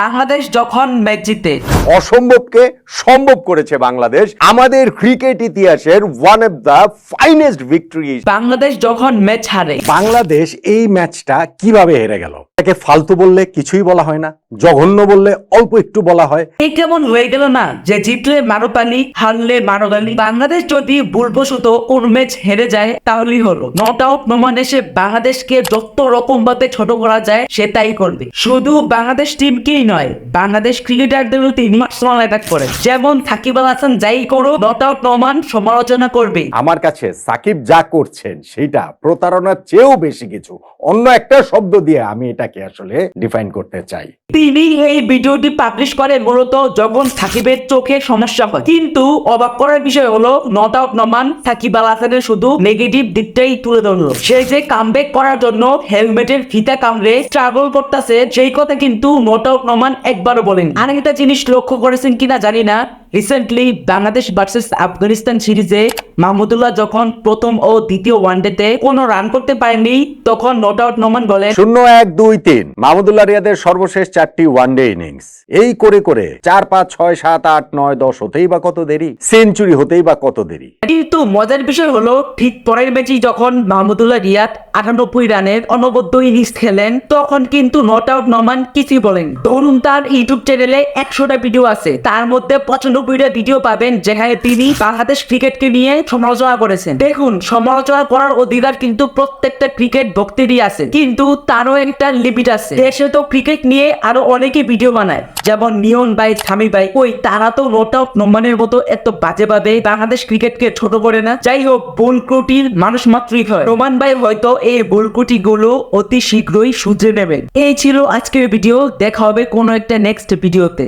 বাংলাদেশ যখন ম্যাচ জিতে। অসম্ভবকে সম্ভব করেছে বাংলাদেশ। আমাদের ক্রিকেট ইতিহাসের one of the finest victory Bangladesh যখন ম্যাচ হারে। বাংলাদেশ এই ম্যাচটা কীভাবে হেরে গেল? তাকে ফালতু বললে কিছুই বলা হয় না। জঘন্য বললে অল্প একটু বলা হয়। এই কেমন হয়ে গেল না যে জিতলে মারো হারলে মারো বাংলাদেশ যদি ভুলবশত ওর ম্যাচ হেরে যায় তাহলেই হলো। নট আউট নোমান এসে বাংলাদেশকে যত রকম ভাবে ছোট করা যায় সে তাই করবে। শুধু বাংলাদেশ টিমকেই নয় বাংলাদেশ ক্রিকেটারদেরও তিনি পার্সোনাল অ্যাটাক করে যেমন সাকিব আল হাসান যাই করো নট আউট নোমান সমালোচনা করবে। আমার কাছে সাকিব যা করছেন সেটা প্রতারণার চেয়েও বেশি কিছু। অন্য একটা শব্দ দিয়ে আমি এটাকে আসলে ডিফাইন করতে চাই। তিনি এই ভিডিওটি পাবলিশ করে মূলত যখন সাকিবের চোখে সমস্যা হয়। কিন্তু অবাক করার বিষয় হলো নট আউট নমান সাকিব আল হাসানের শুধু নেগেটিভ দিকটাই তুলে ধরলো। সে যে কামব্যাক করার জন্য হেলমেটের ফিতা কামড়ে স্ট্রাগল করতেছে, সেই কথা কিন্তু নট আউট নমান একবারও বলেন। আর একটা জিনিস লক্ষ্য করেছেন কিনা জানি না রিসেন্টলি বাংলাদেশ ভার্সেস আফগানিস্তান সিরিজে মাহমুদুল্লাহ যখন প্রথম ও দ্বিতীয় ওয়ানডেতে কোনো রান করতে পারেনি তখন নট আউট নমান বলেন শূন্য এক দুই তিন মাহমুদুল্লাহ রিয়াদের সর্বশেষ চারটি ওয়ানডে ইনিংস এই করে করে চার পাঁচ ছয় সাত আট নয় দশ হতেই বা কত দেরি? সেঞ্চুরি হতেই বা কত দেরি? কিন্তু মজার বিষয় হলো ঠিক পরের ম্যাচেই যখন মাহমুদুল্লাহ রিয়াদ আটানব্বই রানের অনবদ্য ইনিংস খেলেন তখন কিন্তু নট আউট নোমান কিছুই বলেন ধরুন তার ইউটিউব চ্যানেলে একশোটা ভিডিও আছে তার মধ্যে পঁচানব্বইটা ভিডিও পাবেন যেখানে তিনি বাংলাদেশ ক্রিকেটকে নিয়ে সমালোচনা করেছেন। দেখুন, সমালোচনা করার অধিকার কিন্তু প্রত্যেকটা ক্রিকেট ভক্তেরই আছে। কিন্তু তারও একটা লিমিট আছে। দেশে তো ক্রিকেট নিয়ে আরও অনেকে ভিডিও বানায়। যেমন নিয়ন ভাই, থামি ভাই, ওই তারা তো নোট আউট নম্বানের মতো এত বাজে ভাবে বাংলাদেশ ক্রিকেটকে ছোট করে না। যাই হোক, ভুল ত্রুটির মানুষ মাত্রই হয়। রোমান ভাই হয়তো এই ভুল ত্রুটি গুলো অতি শীঘ্রই শুধরে নেবেন। এই ছিল আজকের ভিডিও। দেখা হবে কোনো একটা নেক্সট ভিডিওতে।